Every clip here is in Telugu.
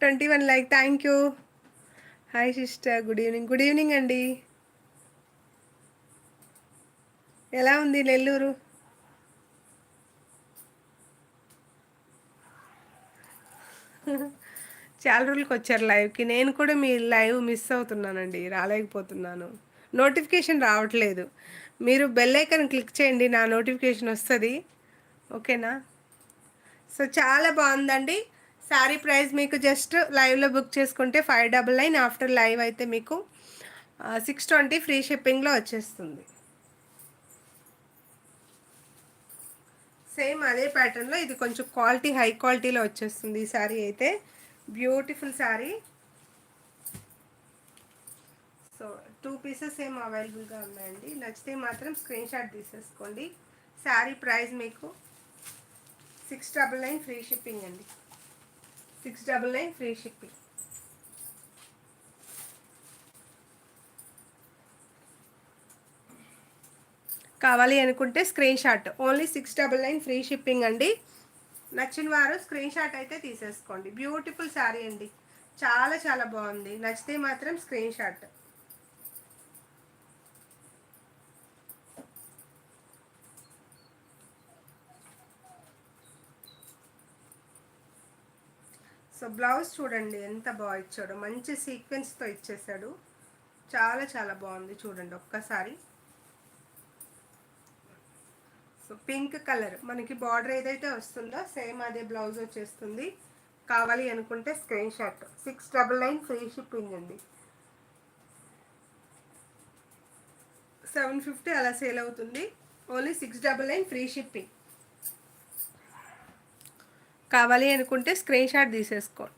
Twenty one like thank you hi sister good evening good evening అండి ఎలా ఉంది నెల్లూరు? చాలా రోజులకి వచ్చారు లైవ్కి. నేను కూడా మీ లైవ్ మిస్ అవుతున్నానండి. రాలేకపోతున్నాను. నోటిఫికేషన్ రావట్లేదు. మీరు బెల్ ఐకన్ క్లిక్ చేయండి. నా నోటిఫికేషన్ వస్తుంది. ఓకేనా? సో చాలా బాగుందండి. శారీ ప్రైస్ మీకు జస్ట్ లైవ్లో బుక్ చేసుకుంటే five double nine after live అయితే మీకు సిక్స్ ట్వంటీ ఫ్రీ షిప్పింగ్లో వచ్చేస్తుంది. సేమ్ అదే ప్యాటర్న్లో ఇది కొంచెం క్వాలిటీ హై క్వాలిటీలో వచ్చేస్తుంది ఈ శారీ అయితే. Beautiful sari so two pieces ఏం అవైలబుల్గా ఉన్నాయండి. నచ్చితే మాత్రం స్క్రీన్ షాట్ తీసేసుకోండి. శారీ ప్రైస్ మీకు six double nine free shipping అండి. Six double nine free shipping కావాలి అనుకుంటే screen shot only six double nine free shipping అండి. నచ్చిన వారు స్క్రీన్ షాట్ అయితే తీసేసుకోండి. బ్యూటిఫుల్ శారీ అండి. చాలా చాలా బాగుంది. నచ్చితే మాత్రం స్క్రీన్ షాట్ సో బ్లౌజ్ చూడండి ఎంత బాగా ఇచ్చాడు. మంచి సీక్వెన్స్తో ఇచ్చేసాడు. చాలా చాలా బాగుంది చూడండి ఒక్కసారి. So pink colour. మనకి బార్డర్ ఏదైతే వస్తుందో సేమ్ అదే బ్లౌజ్ వచ్చేస్తుంది. కావాలి అనుకుంటే screen shot six double nine free shipping అండి. సెవెన్ ఫిఫ్టీ అలా సేల్ అవుతుంది. Only six double nine free shipping కావాలి అనుకుంటే స్క్రీన్ షాట్ తీసేసుకోండి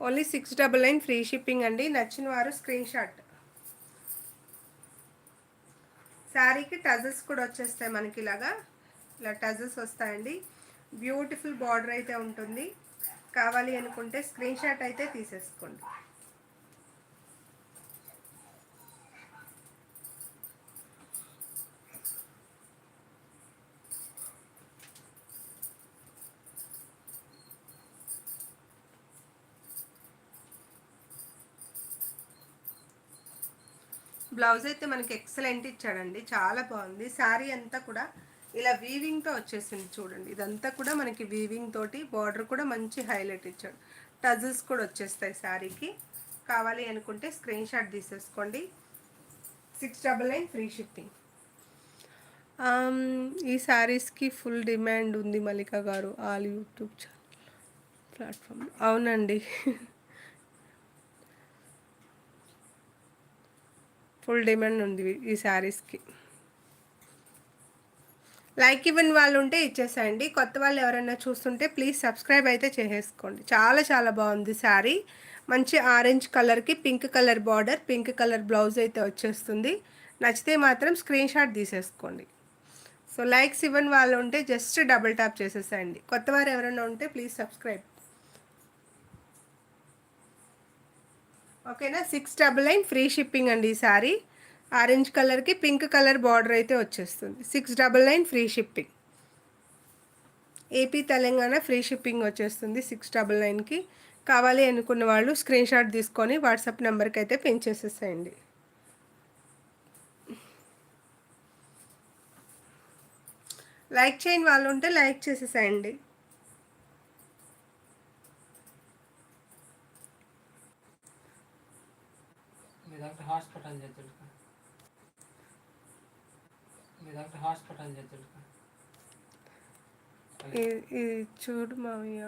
only six double nine free shipping అండి. నచ్చిన వారు స్క్రీన్ షాట్ శారీకి టజల్స్ కూడా వచ్చేస్తాయి మనకి ఇలాగా. ఇలా టజల్స్ వస్తాయండి. బ్యూటిఫుల్ బార్డర్ అయితే ఉంటుంది. కావాలి అనుకుంటే స్క్రీన్ షాట్ అయితే తీసేసుకోండి. బ్లౌజ్ అయితే మనకి ఎక్సలెంట్ ఇచ్చాడండి. చాలా బాగుంది. శారీ అంతా కూడా ఇలా వీవింగ్తో వచ్చేసింది చూడండి. ఇదంతా కూడా మనకి వీవింగ్ తోటి బార్డర్ కూడా మంచి హైలైట్ ఇచ్చాడు. టజిల్స్ కూడా వచ్చేస్తాయి శారీకి. కావాలి అనుకుంటే స్క్రీన్ షాట్ తీసేసుకోండి. Six double nine free shipping ఈ శారీస్కి ఫుల్ డిమాండ్ ఉంది Mallika garu all YouTube channel platform అవునండి. ఫుల్ డిమాండ్ ఉంది ఈ శారీస్కి. లైక్ ఇవ్వని వాళ్ళు ఉంటే ఇచ్చేసేయండి. కొత్త వాళ్ళు ఎవరైనా చూస్తుంటే ప్లీజ్ సబ్స్క్రైబ్ అయితే చేసేసుకోండి. చాలా చాలా బాగుంది శారీ. మంచి ఆరెంజ్ కలర్కి pink colour border pink colour blouse అయితే వచ్చేస్తుంది. నచ్చితే మాత్రం స్క్రీన్ షాట్ తీసేసుకోండి. సో లైక్స్ ఇవ్వని వాళ్ళు ఉంటే జస్ట్ డబుల్ ట్యాప్ చేసేసేయండి. కొత్త వారు ఎవరైనా ఉంటే ప్లీజ్ సబ్స్క్రైబ్. ఓకేనా? Six double nine free shipping అండి ఈ సారీ ఆరెంజ్ కలర్కి పింక్ కలర్ బార్డర్ అయితే వచ్చేస్తుంది. Six double nine free shipping. AP Telangana free shipping వచ్చేస్తుంది సిక్స్ డబల్ నైన్కి. కావాలి అనుకున్న వాళ్ళు స్క్రీన్ షాట్ తీసుకొని వాట్సాప్ నెంబర్కి అయితే పెంచేసేసేయండి లైక్ చేయని వాళ్ళు ఉంటే లైక్ చేసేసేయండి. హాస్పిటల్ హాస్పిటల్ ఇది చూడు మావయ్య.